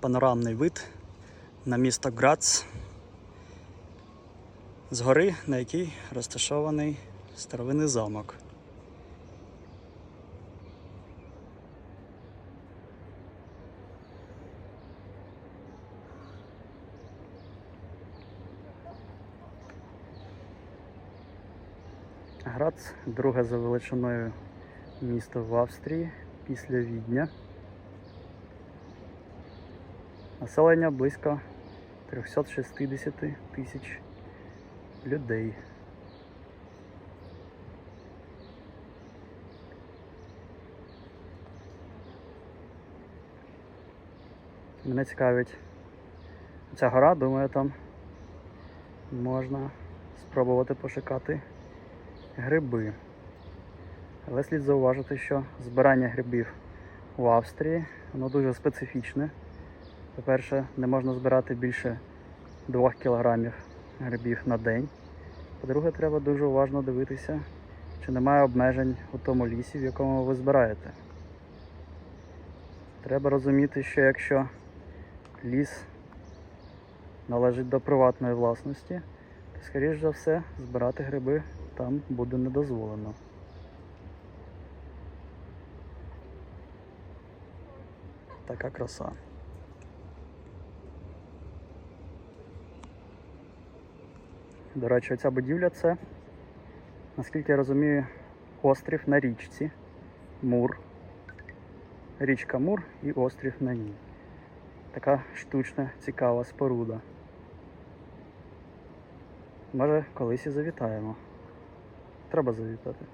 панорамний вид на місто Грац з гори, на якій розташований старовинний замок. Грац друге за величиною місто в Австрії після Відня. Населення близько 360 тисяч людей. Мене цікавить ця гора, думаю, там можна спробувати пошукати гриби. Але слід зауважити, що збирання грибів в Австрії воно дуже специфічне. По-перше, не можна збирати більше 2 кг грибів на день. По-друге, треба дуже уважно дивитися, чи немає обмежень у тому лісі, в якому ви збираєте. Треба розуміти, що якщо ліс належить до приватної власності, то, скоріш за все, збирати гриби там буде не дозволено. Така краса. До речі, оця будівля це, наскільки я розумію, острів на річці. Мур. Річка Мур і острів на ній. Така штучна, цікава споруда. Може, колись і завітаємо. Треба завітати.